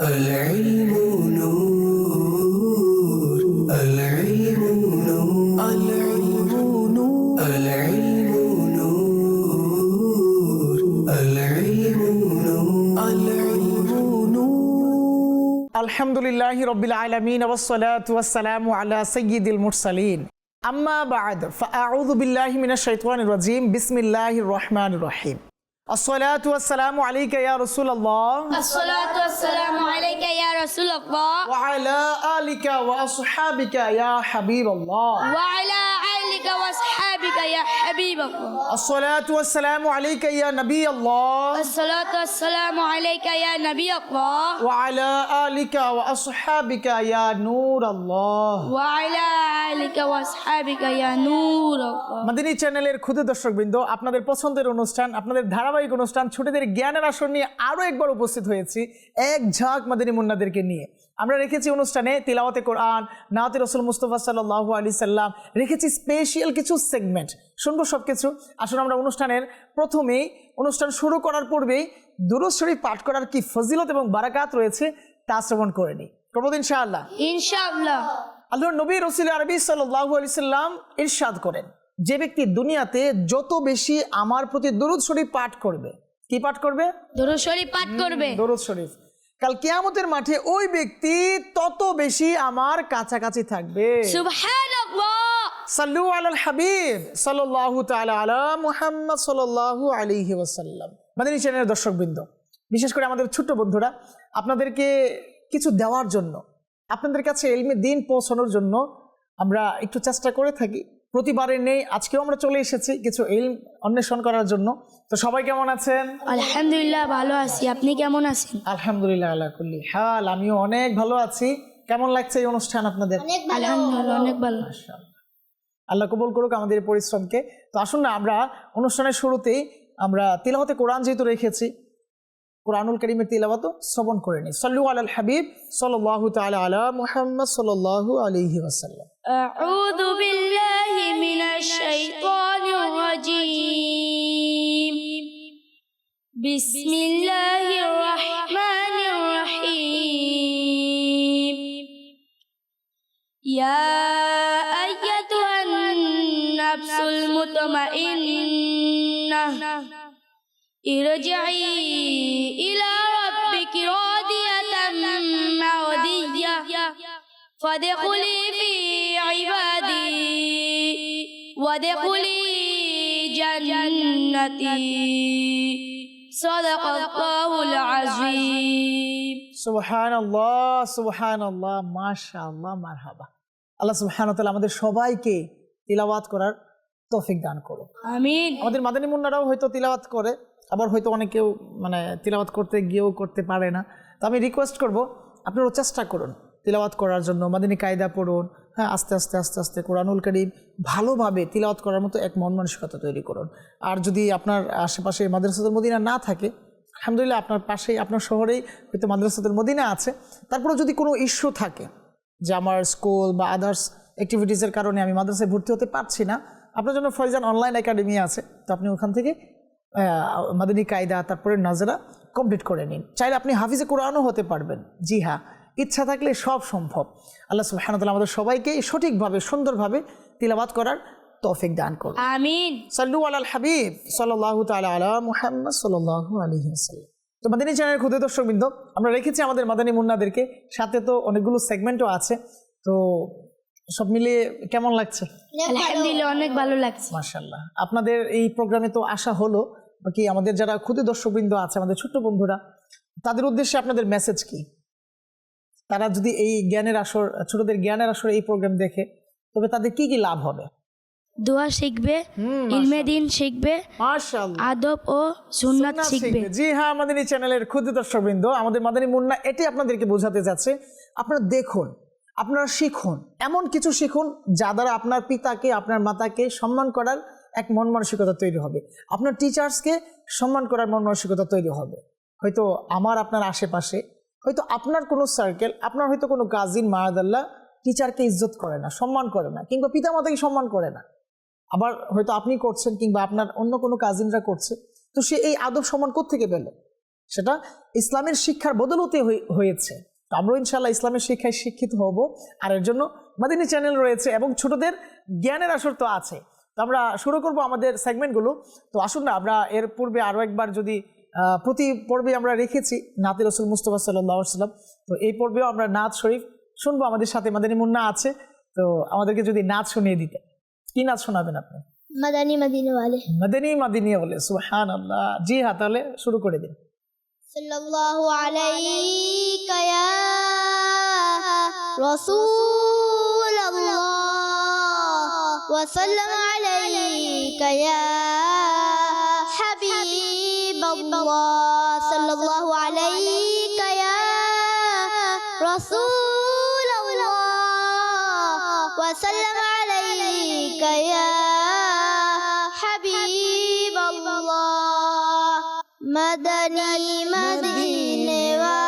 العلم نور العلم نور العلم نور. العلم نور العلم نور. العلم نور. الحمد لله رب العالمين والصلاة والسلام على سيد المرسلين أما بعد فأعوذ بالله من الشيطان الرجيم بسم الله الرحمن الرحيم الصلاة والسلام عليك يا رسول الله. الصلاة والسلام عليك يا رسول الله. وعلى آلك وأصحابك يا حبيب الله. وعلى آلك وأصحابك يا حبيب الله الصلاة والسلام عليك يا نبي الله الصلاة والسلام عليك يا نبي الله وعلى آلك وأصحابك يا نور الله وعلى آلك وأصحابك يا نور الله মাদিনী চ্যানেলের ক্ষুদে দর্শকবৃন্দ আপনাদের পছন্দের অনুষ্ঠান আপনাদের ধারাবাহিক অনুষ্ঠান ছোটদের জ্ঞানের আসর নিয়ে আরও একবার উপস্থিত হয়েছি এক ঝাঁক মাদিনী মুন্নাদেরকে নিয়ে আমরা রেখেছি অনুষ্ঠানে তিলাওয়াতে কোরআন নাওতে রসুল মুস্তফা সাল্লু আলি সাল্লাম রেখেছি স্পেশিয়াল কিছু সেগমেন্ট শুনব সব কিছু আসলে আমরা অনুষ্ঠানের প্রথমেই অনুষ্ঠান শুরু করার পূর্বেই দুরুজ শরীফ পাঠ করার কি ফজিলত এবং বারাকাত রয়েছে তা শ্রবণ করে নিই। করব ইনশাআল্লাহ। ইনশাআল্লাহ। আল্লাহ নবী রসুল আরবি সাল্লাহু আলি সাল্লাম ইরশাদ করেন যে ব্যক্তি দুনিয়াতে যত বেশি আমার প্রতি দরুদ শরীফ পাঠ করবে কি পাঠ করবে? দরুদ শরীফ পাঠ করবে। দরুদ শরীফ। কাল কিয়ামতের মাঠে ওই ব্যক্তি তত বেশি আমার কাছাকাছি থাকবে। সাল্লু আলাল হাবিব সাল্লাল্লাহু তাআলা আলা মুহাম্মদ সাল্লাল্লাহু আলাইহি ওয়াসাল্লাম। মাদানী চ্যানেলের দর্শকবৃন্দ বিশেষ করে আমাদের ছোট্ট বন্ধুরা আপনাদেরকে কিছু দেওয়ার জন্য আপনাদের কাছে এলমে দিন পৌঁছানোর জন্য আমরা একটু চেষ্টা করে থাকি। প্রতিবারে নেই আজকেও আমরা চলে এসেছি কিছু এলম অন্বেষণ করার জন্য। তো সবাই কেমন আছেন? আলহামদুলিল্লাহ ভালো আছি। আপনি কেমন আছেন? আলহামদুলিল্লাহ আল্লাহ কুল্লি। হাল আমিও অনেক ভালো আছি। কেমন লাগছে এই অনুষ্ঠান আপনাদের? আলহামদুলিল্লাহ অনেক ভালো। আল্লাহ কবুল করুক আমাদের এই পরিশ্রমকে। তো আসুন না আমরা অনুষ্ঠানের শুরুতেই আমরা তিলাওয়াতে কোরআন যেহেতু রেখেছি কোরআনুল করিমের তিলাওয়াত শ্রবণ করে নিই সল্লু আলাল হাবিব সাল্লাল্লাহু তাআলা আলা মুহাম্মদ সাল্লাল্লাহু আলাইহি ওয়াসাল্লাম أعوذ بالله من الشيطان الرجيم بسم الله الرحمن الرحيم يا أيتها النفس المطمئنة ارجعي فادخلي في عبادي وادخلي جنتي صدق الله العظيم সুবহান আল্লাহ সুবহান আল্লাহ মাশা আল্লাহ মারহাবা আল্লাহ সুবহান তাআলা আমাদের সবাইকে তিলাওয়াত করার তৌফিক দান করুন আমিন আমাদের মাদানী মুন্নারাও হয়তো তিলাওয়াত করে আবার হয়তো অনেকেও মানে তিলাওয়াত করতে গিয়েও করতে পারে না তো আমি রিকোয়েস্ট করব আপনারাও চেষ্টা করুন তিলাওয়াত করার জন্য, মাদিনী কায়দা পড়ুন হ্যাঁ আস্তে আস্তে আস্তে আস্তে কোরআনুল করিম ভালোভাবে তিলাওয়াত করার মতো এক মন মানসিকতা তৈরি করুন। আর যদি আপনার আশেপাশে মাদ্রাসাতুল মদিনা না থাকে, আলহামদুলিল্লাহ আপনার পাশেই, আপনার শহরেই হয়তো মাদ্রাসাতুল মদিনা আছে। তারপরেও যদি কোনো ইস্যু থাকে যে আমার স্কুল বা আদার্স অ্যাক্টিভিটিসের কারণে আমি মাদ্রাসায় ভর্তি হতে পারছি না, আপনার জন্য ফয়জান অনলাইন একাডেমি আছে। তো আপনি ওখান থেকে মাদানী কায়দা, তারপরে নাজরা কমপ্লিট করে নিন। চাইলে আপনি হাফিজে কোরআনও হতে পারবেন। জি হ্যাঁ ইচ্ছা থাকলে সব সম্ভব। আল্লাহ সুবহানাহু আমাদের সবাইকে সুঠিকভাবে সুন্দরভাবে তিলাবাত করার তৌফিক দান করুন। আমিন। সাল্লু আলাল হাবিব সাল্লাল্লাহু তাআলা আলা মুহাম্মদ সাল্লাল্লাহু আলাইহি ওয়াসাল্লাম। তো মাদানী চ্যানেলের ক্ষুদে দর্শকবৃন্দ আমরা রেখেছি আমাদের মাদানী মুন্নাদেরকে সাথে তো অনেকগুলো সেগমেন্টও আছে। তো সব মিলিয়ে কেমন লাগছে? আলহামদুলিল্লাহ অনেক ভালো লাগছে। মার্শাল্লাহ আপনাদের এই প্রোগ্রামে তো আসা হলো বাকি আমাদের যারা ক্ষুদে দর্শকবৃন্দ আছে আমাদের ছোট্ট বন্ধুরা তাদের উদ্দেশ্যে আপনাদের মেসেজ কি? তারা যদি এই জ্ঞানের আসর ছোটদের জ্ঞানের আসর এই প্রোগ্রাম দেখে তবে তাদের কি কি লাভ হবে? দোয়া শিখবে ইলমে দিন শিখবে আদব ও সুন্নাত শিখবে। জি হ্যাঁ আমাদের এই চ্যানেলের ক্ষুদ্র দর্শকবৃন্দ আমাদের মাদানী মুন্না এটি আপনাদেরকে বোঝাতে যাচ্ছে আপনারা দেখুন আপনারা শিখুন এমন কিছু শিখুন যা দ্বারা আপনার পিতাকে আপনার মাতাকে সম্মান করার এক মন মানসিকতা তৈরি হবে। আপনার টিচার্সকে সম্মান করার মন মানসিকতা তৈরি হবে। হয়তো আমার আপনার আশেপাশে হয়তো আপনার কোনো সার্কেল আপনার হয়তো কোনো কাজিন মায়াদাল্লাহ টিচারকে ইজ্জত করে না, সম্মান করে না, কিংবা পিতামাতাকে সম্মান করে না। আবার হয়তো আপনি করছেন কিংবা আপনার অন্য কোনো কাজিনরা করছে, তো সে এই আদব সম্মান থেকে পেল? সেটা ইসলামের শিক্ষার বদলতে হয়ে- হয়েছে। তো আমরাও ইনশাল্লাহ ইসলামের শিক্ষায় শিক্ষিত হব। আর এর জন্য মাদিনী চ্যানেল রয়েছে এবং ছোটদের জ্ঞানের আসর তো আছে। তো আমরা শুরু করব আমাদের সেগমেন্টগুলো তো আসুন না, আমরা এর পূর্বে আরও একবার যদি প্রতি পর্বে আমরা রেখেছি নাতি রসুল মুস্তফা সাল্লাহ সাল্লাম তো এই পর্বেও আমরা নাচ শরীফ শুনব আমাদের সাথে মাদানী মুন্না আছে। তো আমাদেরকে যদি নাচ শুনিয়ে দিতে কি নাচ শোনাবেন আপনি? মাদানী মাদিনী বলে মাদানী মাদিনী বলে সুহান আল্লাহ জি হ্যাঁ তাহলে শুরু করে দিন। সাল্লাল্লাহু আলাইকা ইয়া রাসূলুল্লাহ ওয়া برا صلى الله عليك يا رسول الله وسلم عليك يا حبيب الله. مدني مدينة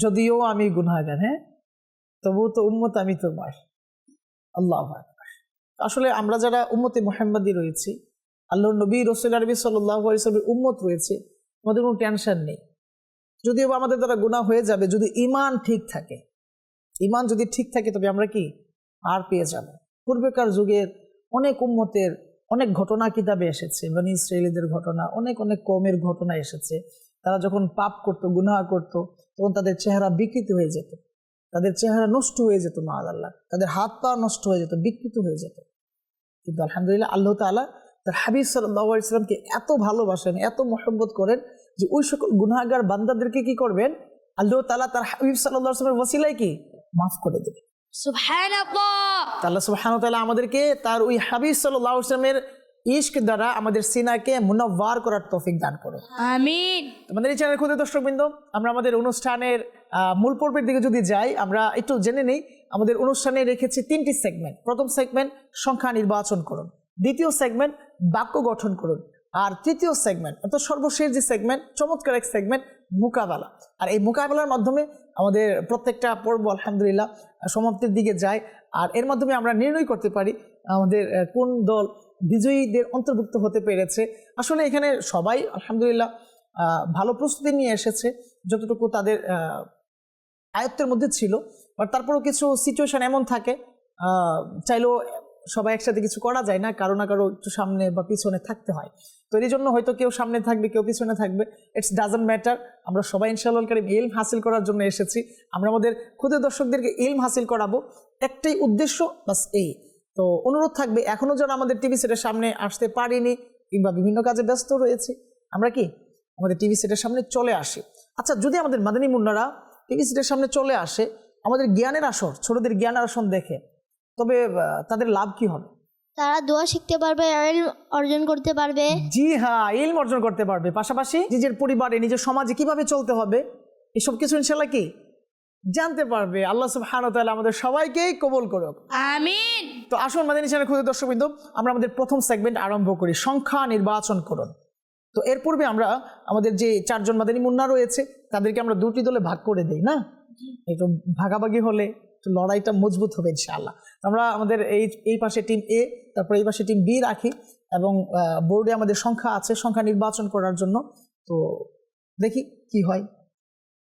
যদিও আমি গুনাহগার হ্যাঁ? তবু তো উম্মত আমি তোমার। আল্লাহ। আসলে আমরা যারা উম্মতে মুহাম্মাদি রয়েছি, আল্লাহর নবী রসুল আরবি সাল্লামের উম্মত রয়েছে, আমাদের কোনো টেনশন নেই। যদিও আমাদের দ্বারা গুনাহ হয়ে যাবে, যদি ইমান ঠিক থাকে। ইমান যদি ঠিক থাকে, তবে আমরা কি? আর পেয়ে যাব। পূর্বেকার যুগের অনেক উম্মতের অনেক ঘটনা কিতাবে এসেছে মানে ইসরায়েলিদের ঘটনা, অনেক অনেক কমের ঘটনা এসেছে। তারা যখন পাপ করতো, গুনাহ করতো, তখন তাদের চেহারা বিকৃত হয়ে যেত। তাদের চেহারা নষ্ট হয়ে যেত মা আল্লাহ তাদের হাত পা নষ্ট হয়ে যেত, বিকৃত হয়ে যেত। কিন্তু আলহামদুলিল্লাহ আল্লাহ তাআলা তার হাবিব সাল্লাহ ইসলামকে এত ভালোবাসেন, এত মহব্বত করেন যে ওই সকল গুনাহগার বান্দাদেরকে কি করবেন? আল্লাহ তালা তার হাবিব সাল্লাহ আসলামের ওসিলায় কি? মাফ করে দেবে আল্লাহ তালা আমাদেরকে তার ওই হাবিজ সাল্লাহ ইসলামের দ্বারা আমাদের সিনাকে মুনাব্বার করার তৌফিক দান করো আমিন। আমাদের এই চ্যানেল খুদে দর্শকবৃন্দ আমরা আমাদের অনুষ্ঠানের মূল পর্বের দিকে যদি যাই আমরা একটু জেনে নিই আমাদের অনুষ্ঠানে রেখেছি তিনটি সেগমেন্ট। প্রথম সেগমেন্ট সংখ্যা নির্বাচন করুন। দ্বিতীয় সেগমেন্ট বাক্য গঠন করুন। আর তৃতীয় সেগমেন্ট অর্থাৎ সর্বশেষ যে সেগমেন্ট চমৎকার এক সেগমেন্ট মোকাবেলা। আর এই মোকাবেলার মাধ্যমে আমাদের প্রত্যেকটা পর্ব আলহামদুলিল্লাহ সমাপ্তির দিকে যায়। আর এর মাধ্যমে আমরা নির্ণয় করতে পারি আমাদের কোন দল বিজয়ীদের অন্তর্ভুক্ত হতে পেরেছে। আসলে এখানে সবাই আলহামদুলিল্লাহ ভালো প্রস্তুতি নিয়ে এসেছে, যতটুকু তাদের আয়ত্তের মধ্যে ছিল। বাট তারপরেও কিছু সিচুয়েশন এমন থাকে চাইলেও সবাই একসাথে কিছু করা যায় না, কারও না কারও একটু সামনে বা পিছনে থাকতে হয়। তো এই জন্য হয়তো কেউ সামনে থাকবে, কেউ পিছনে থাকবে। ইটস ডাজন্ট ম্যাটার আমরা সবাই ইনশাআল্লাহ কারিম ইলম হাসিল করার জন্য এসেছি। আমরা আমাদের ক্ষুদে দর্শকদেরকে ইলম হাসিল করাবো। একটাই উদ্দেশ্য, বাস এই। তো অনুরোধ থাকবে এখনও যেন আমাদের টিভি সেটের সামনে আসতে পারিনি কিংবা বিভিন্ন কাজে ব্যস্ত রয়েছে। আমরা কি? আমাদের টিভি সেটের সামনে চলে আসি। আচ্ছা যদি আমাদের মাদানী মুন্নারা টিভি সেটের সামনে চলে আসে, আমাদের জ্ঞানের আসর, ছোটদের জ্ঞানের আসন দেখে তবে তাদের লাভ কি হবে? তারা দোয়া শিখতে পারবে অর্জন করতে পারবে। জি হ্যাঁ ইলম অর্জন করতে পারবে। পাশাপাশি নিজের পরিবারে নিজের সমাজে কীভাবে চলতে হবে এসব কিছু ইনশাল্লাহ কি? জানতে পারবে। আল্লাহ সুবহান তাআলা আমাদের সবাইকেই কবল করুক। আমিন। তো আসুন মাদিনী চ্যানেল দর্শক বিন্দু আমরা আমাদের প্রথম সেগমেন্ট আরম্ভ করি সংখ্যা নির্বাচন করুন। তো এর পূর্বে আমরা আমাদের যে চারজন মাদানী মুন্না রয়েছে তাদেরকে আমরা দুটি দলে ভাগ করে দেই না? একটু ভাগাভাগি হলে লড়াইটা মজবুত হবে ইনশাআল্লাহ। আমরা আমাদের এই এই পাশে টিম এ তারপরে এই পাশে টিম বি রাখি এবং বোর্ডে আমাদের সংখ্যা আছে, সংখ্যা নির্বাচন করার জন্য। তো দেখি কি হয়।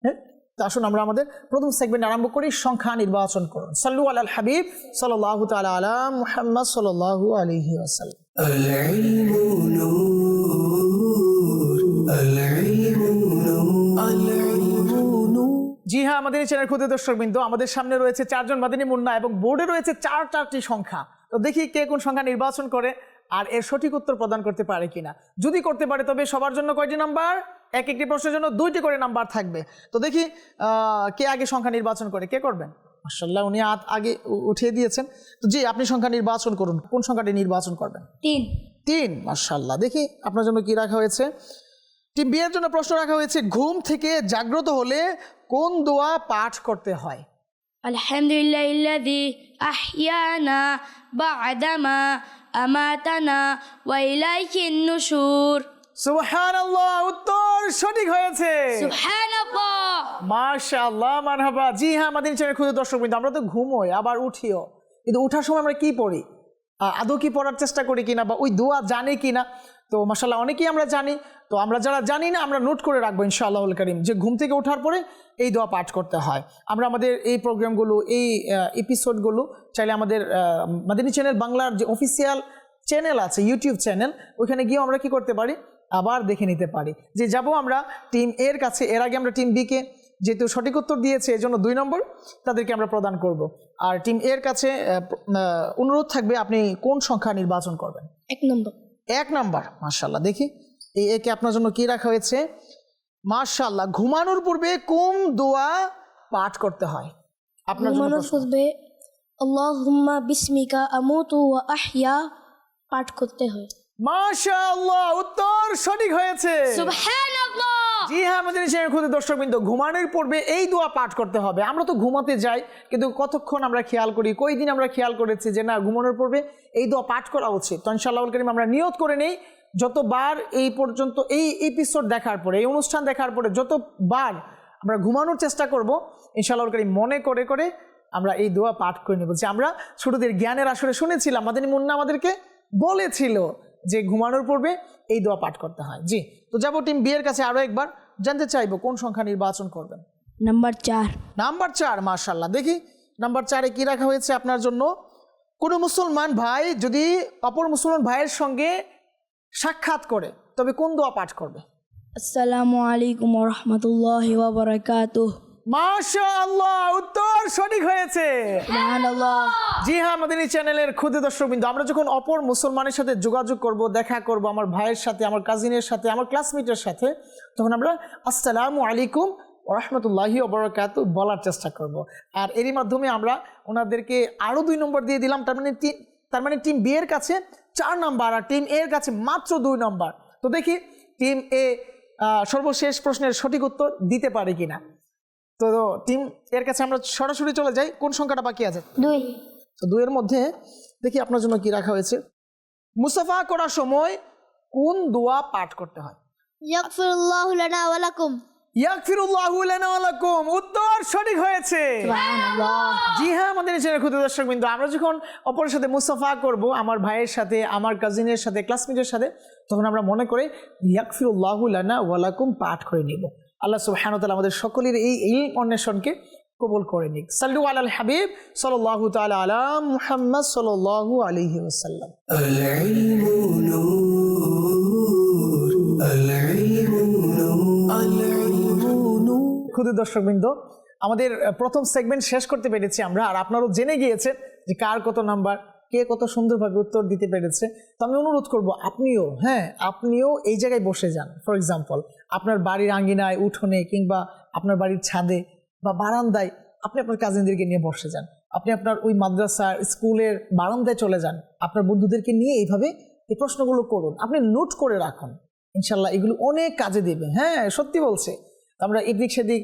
হ্যাঁ? তো আসুন আমরা আমাদের প্রথম সেগমেন্ট আরম্ভ করি, সংখ্যা নির্বাচন করুন। সাল্লু আল হাবিব সাল্লাহ তালা আলা মুহাম্মদ সাল্লাহু আলহি আসাল্লাম জি হ্যাঁ আমাদের এই চ্যানেল ক্ষুদে দর্শক বিন্দু আমাদের সামনে রয়েছে চারজন মাদিনী মুন্না এবং বোর্ডে রয়েছে চার চারটি সংখ্যা। তো দেখি কে কোন সংখ্যা নির্বাচন করে আর এর সঠিক উত্তর প্রদান করতে পারে কিনা। যদি করতে পারে তবে সবার জন্য কয়টি নাম্বার? এক একটি প্রশ্নের জন্য দুইটি করে নাম্বার থাকবে। তো দেখি আহ, কে আগে সংখ্যা নির্বাচন করে কে করবেন? মার্শাল্লাহ উনি হাত আগে উঠিয়ে দিয়েছেন। তো জি আপনি সংখ্যা নির্বাচন করুন কোন সংখ্যাটি নির্বাচন করবেন? তিন। তিন মার্শাল্লাহ দেখি আপনার জন্য কি রাখা হয়েছে? টিম বিয়ের জন্য প্রশ্ন রাখা হয়েছে ঘুম থেকে জাগ্রত হলে কোন দোয়া পাঠ করতে হয়? আলহামদুলিল্লাহ ইল্লাদি আহিয়ানা বা আদামা আমাতানা ওয়াইলাইহিন নুশুর। সুবহানাল্লাহ উত্তর সঠিক হয়েছে। সুবহানাল্লাহ। মাশাআল্লাহ মারহাবা। জি হ্যাঁ আমাদের চ্যানেল খুদে দর্শক বিন্দু আমরা তো ঘুমোই আবার উঠিও। কিন্তু ওঠার সময় আমরা কি পড়ি? আদৌ কি পড়ার চেষ্টা করি কিনা বা ওই দোয়া জানে কিনা? তো মাসাল্লাহ অনেকেই আমরা জানি, তো আমরা যারা জানি না, আমরা নোট করে রাখব ইনশাআল্লাহ করিম যে ঘুম থেকে ওঠার পরে এই দোয়া পাঠ করতে হয়। আমরা আমাদের এই প্রোগ্রামগুলো, এই এপিসোডগুলো চাইলে আমাদের মাদিনী চ্যানেল বাংলার যে অফিসিয়াল চ্যানেল আছে ইউটিউব চ্যানেল ওইখানে গিয়েও আমরা কি করতে পারি? আবার দেখে নিতে পারি। যে যাব আমরা টিম এর কাছে, এর আগে আমরা টিম বিকে যেহেতু সঠিক উত্তর দিয়েছে এই জন্য দুই নম্বর তাদেরকে আমরা প্রদান করব। আর টিম এর কাছে অনুরোধ থাকবে আপনি কোন সংখ্যা নির্বাচন করবেন? এক নম্বর। এক নাম্বার মার্শাল্লাহ দেখি এই একে আপনার জন্য কী রাখা হয়েছে? মার্শাল্লাহ ঘুমানোর পূর্বে কোন দোয়া পাঠ করতে হয়। আপনার ঘুমানোর পূর্বে আল্লাহুম্মা বিসমিকা আমুতু ওয়া আহয়া পাঠ করতে হয়। মাশাআল্লাহ উত্তর সঠিক হয়েছে। সুবহানাল্লাহ! জি হ্যাঁ আমাদের সেই খুদে দর্শকবৃন্দ, ঘুমানোর পূর্বে এই দোয়া পাঠ করতে হবে। আমরা তো ঘুমাতে যাই, কিন্তু কতক্ষণ আমরা খেয়াল করি? কই দিন আমরা খেয়াল করেছি যে না, ঘুমানোর পূর্বে এই দোয়া পাঠ করা উচিত। তো ইনশাআল্লাহ করিম আমরা নিয়ত করে নেই, যতবার এই পর্যন্ত এই এপিসোড দেখার পরে, এই অনুষ্ঠান দেখার পরে যতবার আমরা ঘুমানোর চেষ্টা করব ইনশাআল্লাহ করিম মনে করে করে আমরা এই দোয়া পাঠ করে নেব। যে আমরা ছোটদের জ্ঞানের আসরে শুনেছিলাম, আমাদের মুন্না আমাদেরকে বলেছিল যে ঘুমানোর পূর্বে এই দোয়া পাঠ করতে হয়। জি তো যাব টিম বিয়ের কাছে আরও একবার। জানতে চাইব কোন সংখ্যা নির্বাচন করবেন? নাম্বার চার। নাম্বার চার মার্শাল্লাহ দেখি নাম্বার চারে কি রাখা হয়েছে আপনার জন্য? কোনো মুসলমান ভাই যদি অপর মুসলমান ভাইয়ের সঙ্গে সাক্ষাৎ করে তবে কোন দোয়া পাঠ করবে? আসসালামু আলাইকুম রহমতুল্লাহ মাশাআল্লাহ উত্তর সঠিক হয়েছে। জি হ্যাঁ আমাদের এই চ্যানেলের ক্ষুদে দর্শকবৃন্দ আমরা যখন অপর মুসলমানের সাথে যোগাযোগ করব দেখা করব আমার ভাইয়ের সাথে আমার কাজিনের সাথে আমার ক্লাসমেটের সাথে তখন আমরা আসসালামু আলাইকুম রহমতুল্লাহি অবরাকাত বলার চেষ্টা করব। আর এরই মাধ্যমে আমরা ওনাদেরকে আরও দুই নম্বর দিয়ে দিলাম তার মানে তার মানে টিম বিয়ের কাছে চার নাম্বার আর টিম এর কাছে মাত্র দুই নাম্বার। তো দেখি টিম এ সর্বশেষ প্রশ্নের সঠিক উত্তর দিতে পারে কিনা। তো টিম এর কাছে আমরা সরাসরি চলে যাই কোন সংখ্যাটা বাকি আছে? দুই। তো দুইয়ের মধ্যে দেখি আপনার জন্য কি রাখা হয়েছে। মুসাফা করার সময় কোন দোয়া পাঠ করতে হয়? ইয়াগফিরুল্লাহু লানা ওয়া লাকুম। ইয়াগফিরুল্লাহু লানা ওয়া লাকুম। উত্তর সঠিক হয়েছে। জি হ্যাঁ আমাদের চ্যানেল ক্ষুদ্র দর্শক বিন্দু আমরা যখন অপরের সাথে মুসাফা করব আমার ভাইয়ের সাথে আমার কাজিনের সাথে ক্লাসমেটের সাথে তখন আমরা মনে করে ইয়াকফিরুল্লাহু লানা ওয়ালাকুম পাঠ করে নিব। আল্লাহ সুবাহানতাল আমাদের সকলের এই এই অন্বেষণকে কবল করে নিক। সাল্লু আল হাবিব সাল আলাম আলা মুহাম্মদ সাল্লাহু আলহি ওসাল্লাম ক্ষুদ্র দর্শকবৃন্দ আমাদের প্রথম সেগমেন্ট শেষ করতে পেরেছি আমরা আর আপনারও জেনে গিয়েছেন যে কার কত নাম্বার। কে কত সুন্দরভাবে উত্তর দিতে পেরেছে, তো আমি অনুরোধ করব আপনিও হ্যাঁ আপনিও এই জায়গায় বসে যান। ফর এক্সাম্পল আপনার বাড়ির আঙ্গিনায় উঠোনে কিংবা আপনার বাড়ির ছাদে বা বারান্দায় আপনি আপনার কাজিনদেরকে নিয়ে বসে যান। আপনি আপনার ওই মাদ্রাসার, স্কুলের বারান্দায় চলে যান। আপনার বন্ধুদেরকে নিয়ে এইভাবে এই প্রশ্নগুলো করুন। আপনি নোট করে রাখুন। ইনশাল্লাহ এগুলো অনেক কাজে দেবে। হ্যাঁ সত্যি বলছে। আমরা এদিক সেদিক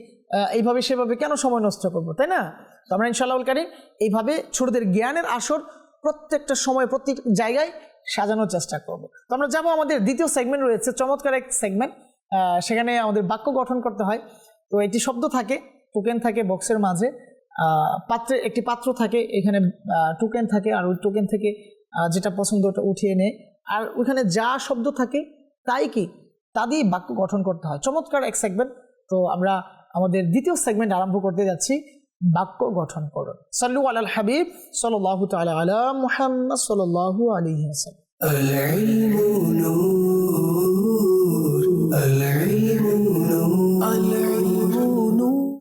এইভাবে সেভাবে কেন সময় নষ্ট করব, তাই না? তো আমরা ইনশাল্লাহ কারি এইভাবে ছোটদের জ্ঞানের আসর প্রত্যেকটা সময়, প্রত্যেক জায়গায় সাজানোর চেষ্টা করব। তো আমরা যাব আমাদের দ্বিতীয় সেগমেন্ট রয়েছে, চমৎকার এক সেগমেন্ট সেখানে আমাদের বাক্য গঠন করতে হয়। তো একটি শব্দ থাকে টোকেন থাকে বক্সের মাঝে পাত্রে একটি পাত্র থাকে, এখানে টোকেন থাকে আর ওই টোকেন থেকে যেটা পছন্দ ওটা উঠিয়ে নেয়। আর ওইখানে যা শব্দ থাকে, তাই কি? তা দিয়ে বাক্য গঠন করতে হয়। চমৎকার এক সেগমেন্ট তো আমরা আমাদের দ্বিতীয় সেগমেন্ট আরম্ভ করতে যাচ্ছি। বাক্য গঠন করুন। সাল্লু আল হাবিব সাল্লাহ তালা আলা মুহাম্মদ সাল্লাহ আলহি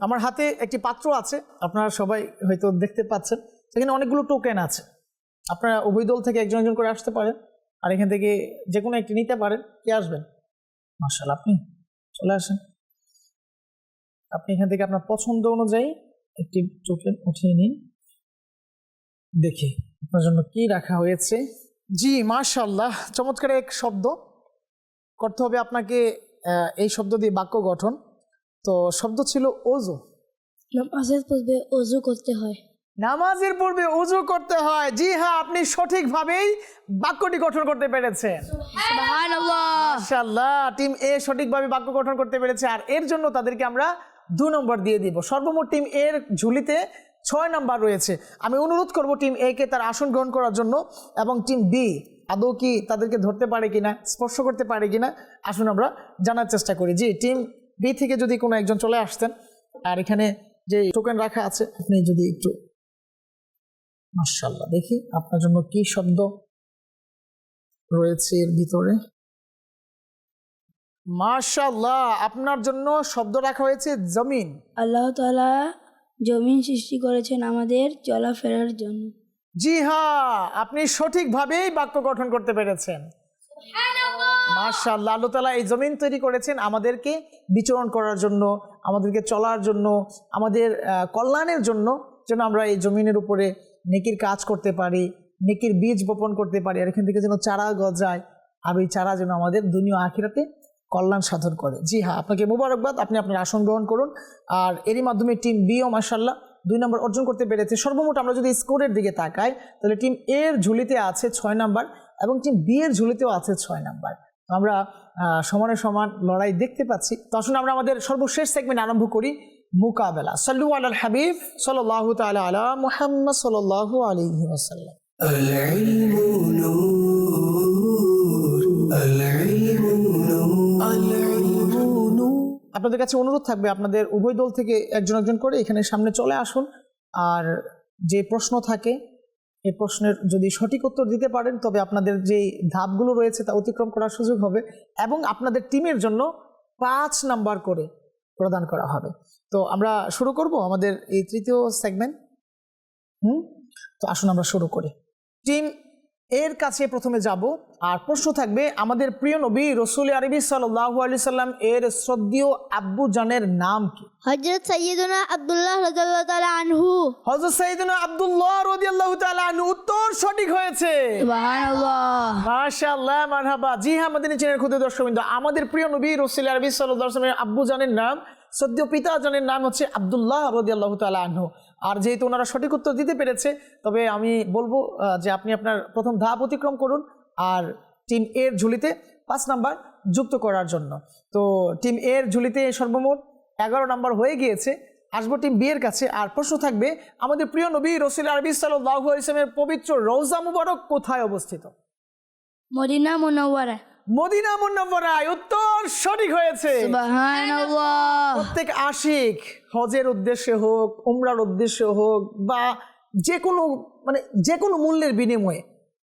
আমার হাতে একটি পাত্র আছে আপনারা সবাই হয়তো দেখতে পাচ্ছেন। সেখানে অনেকগুলো টোকেন আছে। আপনারা উভয় দল থেকে একজন একজন করে আসতে পারেন আর এখান থেকে যে কোনো একটি নিতে পারেন। কে আসবেন? মার্শাল আপনি চলে আসেন। আপনি এখান থেকে আপনার পছন্দ অনুযায়ী একটি টোকেন উঠিয়ে নিন। দেখি আপনার জন্য কি রাখা হয়েছে? জি মার্শাল্লাহ চমৎকার এক শব্দ। করতে হবে আপনাকে এই শব্দ দিয়ে বাক্য গঠন। তো শব্দ ছিল ওজু নামাজের পূর্বে অজু করতে হয়। নামাজের পূর্বে উজু করতে হয়। জি হ্যাঁ আপনি সঠিকভাবেই বাক্যটি গঠন করতে পেরেছেন. মাশাআল্লাহ টিম এ সঠিকভাবে বাক্য গঠন করতে পেরেছে। আর এর জন্য তাদেরকে আমরা দু নম্বর দিয়ে দিব। সর্বমোট টিম এর ঝুলিতে ছয় নম্বর রয়েছে। আমি অনুরোধ করব টিম এ কে তার আসন গ্রহণ করার জন্য এবং টিম বি আদৌ কি তাদেরকে ধরতে পারে কিনা, স্পর্শ করতে পারে কিনা, আসুন আমরা জানার চেষ্টা করি। জি টিম বি থেকে যদি কোনো একজন চলে আসতেন, আর এখানে যে টোকেন রাখা আছে, আপনি যদি একটু মার্শাল্লাহ দেখি, আপনার জন্য কি শব্দ রয়েছে এর ভিতরে? মাশাল্লাহ আপনার জন্য শব্দ রাখা হয়েছে জমিন। আল্লাহ তাআলা জমিন সৃষ্টি করেছেন আমাদের চলাফেরার জন্য। জি হ্যাঁ আপনি সঠিকভাবেই বাক্য গঠন করতে পেরেছেন। মাশাল্লাহ আল্লাহ তালা এই জমিন তৈরি করেছেন আমাদেরকে বিচরণ করার জন্য আমাদেরকে চলার জন্য আমাদের কল্যাণের জন্য যেন আমরা এই জমিনের উপরে নেকির কাজ করতে পারি নেকির বীজ বপন করতে পারি আর এখান থেকে যেন চারা গজায় আর ওই চারা যেন আমাদের দুনিয়া আখিরাতে কল্যাণ সাধন করে জি হ্যাঁ আপনাকে মোবারকবাদ আপনি আপনার আসন গ্রহণ করুন আর এরই মাধ্যমে টিম বিও মাসাল্লাহ দুই নম্বর অর্জন করতে পেরেছে সর্বমোট আমরা যদি স্কোরের দিকে তাকাই তাহলে টিম এর ঝুলিতে আছে ছয় নাম্বার এবং টিম বি এর ঝুলিতেও আছে ছয় নাম্বার তো আমরা আহ, সমানে সমান লড়াই দেখতে পাচ্ছি তো আসুন আমরা আমাদের সর্বশেষ সেগমেন্ট আরম্ভ করি মোকাবেলা সাল্লু আল হাবিব সাল্লাহ তালা আলা মুহাম্মদ সাল্লাহ আলহি ওসাল্লাম العلم نور العلم আপনাদের কাছে অনুরোধ থাকবে, আপনাদের উভয় দল থেকে একজন একজন করে এখানে সামনে চলে আসুন। আর যে প্রশ্ন থাকে এই প্রশ্নের যদি সঠিক উত্তর দিতে পারেন, তবে আপনাদের যে ধাপগুলো রয়েছে তা অতিক্রম করার সুযোগ হবে এবং আপনাদের টিমের জন্য পাঁচ নাম্বার করে প্রদান করা হবে। তো আমরা শুরু করব আমাদের এই তৃতীয় সেগমেন্ট। হুম? তো আসুন আমরা শুরু করি। টিম এর কাছে প্রথমে যাব আর প্রশ্ন থাকবে আমাদের প্রিয় নবী রসুল আরবি সাল্লাহ আলি সাল্লাম এর শ্রদ্ধীয় আব্বু জানের নাম কি? হজরত সৈয়দনা আবদুল্লাহ রাজাল্লাহ তালা আনহু। হজরত সাইদিন আব্দুল্লাহ রদিয়াল্লাহু তাআলা আনহু উত্তর সঠিক হয়েছে। সুবহানাল্লাহ। মাশাআল্লাহ মারহাবা। জি হ্যাঁ আমাদের চ্যানেল খুদে দর্শকবৃন্দ আমাদের প্রিয় নবী রসুল আরবি সাল্লাল্লাহু আলাইহি ওয়াসাল্লামের আব্বু জানের নাম সদ্য পিতা জানের নাম হচ্ছে আব্দুল্লাহ রাদিয়াল্লাহু তাআলা আনহু। আর যেহেতু ওনারা সঠিক উত্তর দিতে পেরেছে, তবে আমি বলব যে আপনি আপনার প্রথম ধাপ অতিক্রম করুন আর টিম এর ঝুলিতে পাঁচ নাম্বার যুক্ত করার জন্য। তো টিম এর ঝুলিতে সর্বমোট এগারো নাম্বার হয়ে গিয়েছে। আসব টিম বি এর কাছে। আর প্রশ্ন থাকবে, আমাদের প্রিয় নবী রসুল আরবি সাল্লাহ ইসলামের পবিত্র রৌজা মুবারক কোথায় অবস্থিত? মদিনা মুনাওয়ারা। মদিনা মুন্নবরায় উত্তর সঠিক হয়েছে। প্রত্যেক আশিক হজের উদ্দেশ্যে হোক উমরার উদ্দেশ্যে হোক বা যে কোনো মানে যে কোনো মূল্যের বিনিময়ে।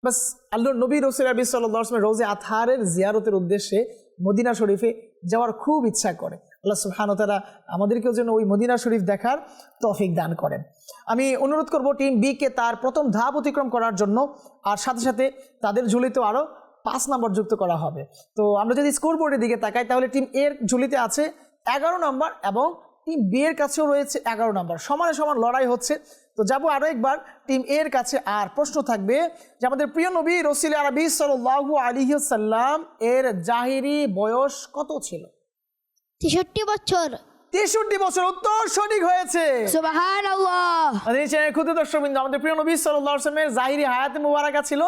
বাস আল্লাহ নবী রসুল আবি সাল্লামের রোজে আথারের জিয়ারতের উদ্দেশ্যে মদিনা শরীফে যাওয়ার খুব ইচ্ছা করে। আল্লাহ সুবহান তারা আমাদেরকেও যেন ওই মদিনা শরীফ দেখার তফিক দান করেন। আমি অনুরোধ করব টিম বি কে তার প্রথম ধাপ অতিক্রম করার জন্য আর সাথে সাথে তাদের ঝুলিতেও আরও পাঁচ নম্বর যুক্ত করা হবে। তো আমরা যদি স্কোর বোর্ডের দিকে তাকাই তাহলে টিম এর ঝুলিতে আছে এগারো নম্বর এবং টিম বি এর কাছেও রয়েছে এগারো নম্বর। সমানে সমান লড়াই হচ্ছে। তো যাব আরও একবার টিম এর কাছে আর প্রশ্ন থাকবে যে আমাদের প্রিয় নবী রসিল আরবি সাল্লাহু আলিহাল্লাম এর জাহিরি বয়স কত ছিল? তেষট্টি বছর। তেষট্টি বছর উত্তর সঠিক হয়েছে। ক্ষুদ্র দর্শকবৃন্দ আমাদের প্রিয় নবী সাল্লাহ আসলামের জাহিরি হায়াতে মুবারাকা ছিল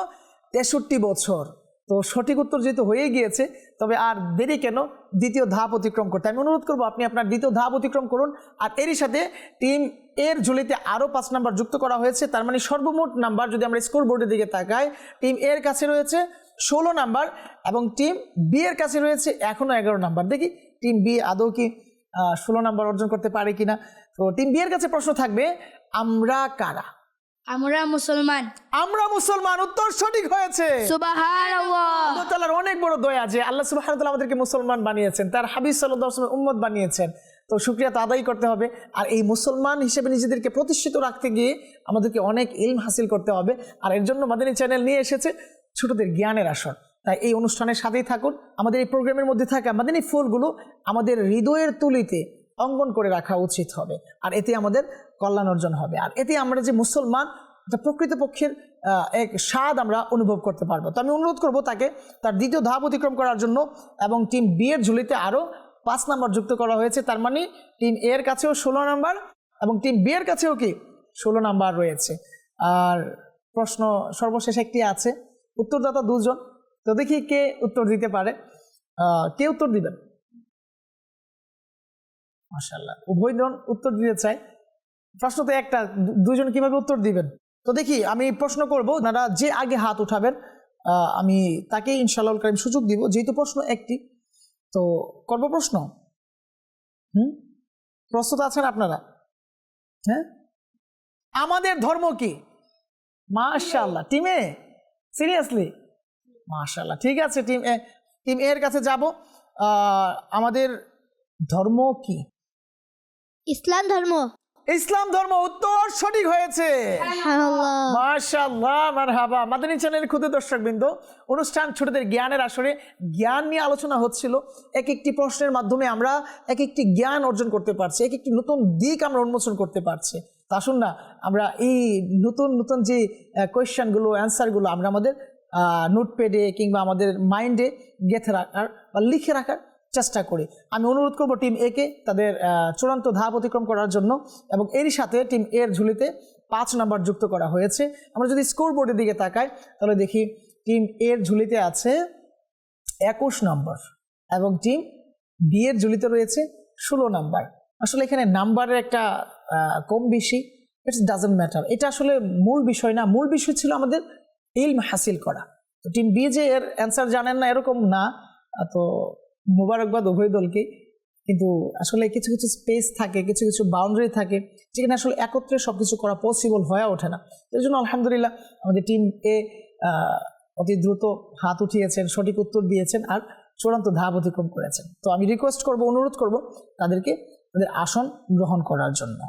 তেষট্টি বছর। তো সঠিক উত্তর যেহেতু হয়ে গিয়েছে, তবে আর দেরি কেন? দ্বিতীয় ধাপ অতিক্রম করতে। আমি অনুরোধ করব, আপনি আপনার দ্বিতীয় ধাপ অতিক্রম করুন। আর এরই সাথে টিম এর ঝুলিতে আরও পাঁচ নাম্বার যুক্ত করা হয়েছে। তার মানে সর্বমোট নাম্বার যদি আমরা স্কোর বোর্ডের দিকে তাকাই, টিম এর কাছে রয়েছে ষোলো নাম্বার এবং টিম বি এর কাছে রয়েছে এখনও এগারো নাম্বার। দেখি, টিম বি আদৌ কি ষোলো নাম্বার অর্জন করতে পারে কিনা? তো টিম বি এর কাছে প্রশ্ন থাকবে, আমরা কারা? আমরা মুসলমান। আমরা মুসলমান উত্তর সঠিক হয়েছে। আল্লাহ তাআলার অনেক বড় দয়া যে আল্লাহ সুবহানাহু তাআলা আমাদেরকে মুসলমান বানিয়েছেন তার হাবিব সাল্লাল্লাহু আলাইহি ওয়াসাল্লাম উম্মত বানিয়েছেন। তো শুকরিয়া তো আদায় করতে হবে। আর এই মুসলমান হিসেবে নিজেদেরকে প্রতিষ্ঠিত রাখতে গিয়ে আমাদেরকে অনেক ইলম হাসিল করতে হবে। আর এর জন্য মাদানী চ্যানেল নিয়ে এসেছে ছোটদের জ্ঞানের আসর। তাই এই অনুষ্ঠানের সাথেই থাকুন। আমাদের এই প্রোগ্রামের মধ্যে থাকা মাদানী ফুলগুলো আমাদের হৃদয়ের তুলিতে অঙ্কন করে রাখা উচিত হবে। আর এতে আমাদের কল্যাণ অর্জন হবে। আর এতে আমরা যে মুসলমান প্রকৃতপক্ষের এক স্বাদ আমরা অনুভব করতে পারব। তো আমি অনুরোধ করব তাকে তার দ্বিতীয় ধাপ অতিক্রম করার জন্য এবং টিম বি এর ঝুলিতে আরও পাঁচ নাম্বার যুক্ত করা হয়েছে। তার মানে টিম এর কাছেও ষোলো নাম্বার এবং টিম বি এর কাছেও কি ষোলো নাম্বার রয়েছে। আর প্রশ্ন সর্বশেষ একটি আছে। উত্তরদাতা দুজন। তো দেখি কে উত্তর দিতে পারে। কে উত্তর দিবেন? মাশাল্লাহ উভয়জন উত্তর দিতে চায়। প্রশ্ন তো একটা দুজন কীভাবে উত্তর দিবেন? তো দেখি, আমি প্রশ্ন করব, ওনারা যে আগে হাত উঠাবেন আমি তাকে ইনশাল্লাহ করিম সুযোগ দিব, যেহেতু প্রশ্ন একটি। তো করব প্রশ্ন? হুম? প্রস্তুত আছেন আপনারা। হ্যাঁ? আমাদের ধর্ম কি? মাশাল্লাহ টিমে সিরিয়াসলি? মাশাল্লাহ ঠিক আছে, টিম এ, টিম এর কাছে যাব। আমাদের ধর্ম কি? ইসলাম ধর্ম। ইসলাম ধর্ম উত্তর সঠিক হয়েছে। মাশাল্লাহ মারহাবা। মাদানী চ্যানেলের ক্ষুদ্র দর্শকবৃন্দ অনুষ্ঠান ছোটদের জ্ঞানের আসরে জ্ঞান নিয়ে আলোচনা হচ্ছিল। এক একটি প্রশ্নের মাধ্যমে আমরা এক একটি জ্ঞান অর্জন করতে পারছি এক একটি নতুন দিক আমরা উন্মোচন করতে পারছি। তা আসুন না আমরা এই নতুন নতুন যে কোয়েশ্চেনগুলো অ্যান্সারগুলো আমরা আমাদের নোটপ্যাডে কিংবা আমাদের মাইন্ডে গেঁথে রাখার বা লিখে রাখার চেষ্টা করি। আমি অনুরোধ করব টিম এ কে তাদের চূড়ান্ত ধাপ অতিক্রম করার জন্য এবং এরই সাথে টিম এর ঝুলিতে পাঁচ নাম্বার যুক্ত করা হয়েছে। আমরা যদি স্কোর বোর্ডের দিকে তাকাই, তাহলে দেখি টিম এর ঝুলিতে আছে একুশ নম্বর এবং টিম বি এর ঝুলিতে রয়েছে ষোলো নাম্বার। আসলে এখানে নাম্বারের একটা কম বেশি। ইটস ডাজেন্ট ম্যাটার এটা আসলে মূল বিষয় না। মূল বিষয় ছিল আমাদের ইলম হাসিল করা। তো টিম বি যে এর অ্যান্সার জানেন না, এরকম না। তো মোবারকবাদ উভয় দলকে কিন্তু আসলে কিছু কিছু স্পেস থাকে, কিছু কিছু বাউন্ডারি থাকে, যেখানে আসলে একত্রে সব কিছু করা পসিবল হয়ে ওঠে না। এর জন্য আলহামদুলিল্লাহ আমাদের টিম এ অতি দ্রুত হাত উঠিয়েছেন, সঠিক উত্তর দিয়েছেন আর চূড়ান্ত ধাপ অতিক্রম করেছেন। তো আমি রিকোয়েস্ট করব, অনুরোধ করব তাদেরকে তাদের আসন গ্রহণ করার জন্য।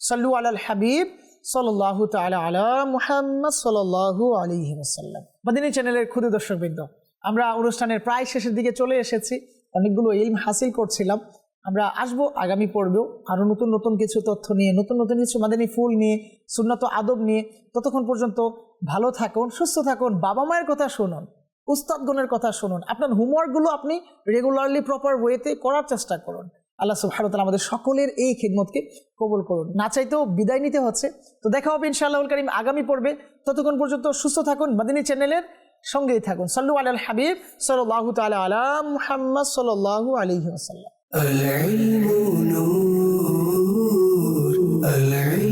সাল্লু আলাল হাবিব সাল্লাল্লাহু তাআলা আলা মুহাম্মদ সাল্লাল্লাহু আলাইহি ওয়াসাল্লাম। মাদিনী চ্যানেলের ক্ষুদে দর্শকবৃন্দ আমরা অনুষ্ঠানের প্রায় শেষের দিকে চলে এসেছি। অনেকগুলো ইলম হাসিল করছিলাম। আমরা আসব আগামী পর্বেও আরও নতুন নতুন কিছু তথ্য নিয়ে, নতুন নতুন কিছু মাদানী ফুল নিয়ে, সুন্নত আদব নিয়ে। ততক্ষণ পর্যন্ত ভালো থাকুন, সুস্থ থাকুন, বাবা মায়ের কথা শুনুন, উস্তাদগণের কথা শুনুন। আপনার হোমওয়ার্কগুলো আপনি রেগুলারলি প্রপার ওয়েতে করার চেষ্টা করুন। আল্লাহ সুবহানাহু আমাদের সকলের এই খিদমতকে কবল করুন। না চাইতেও বিদায় নিতে হচ্ছে। তো দেখা হবে ইনশাআল্লাহ করিম আগামী পর্বে। ততক্ষণ পর্যন্ত সুস্থ থাকুন। মাদিনী চ্যানেলের সঙ্গেই থাকুন। সাল্লু আল হাবিব সাল্লাল্লাহু তাআলা আলা মুহাম্মদ সাল্লাল্লাহু আলাইহি ওয়াসাল্লাম।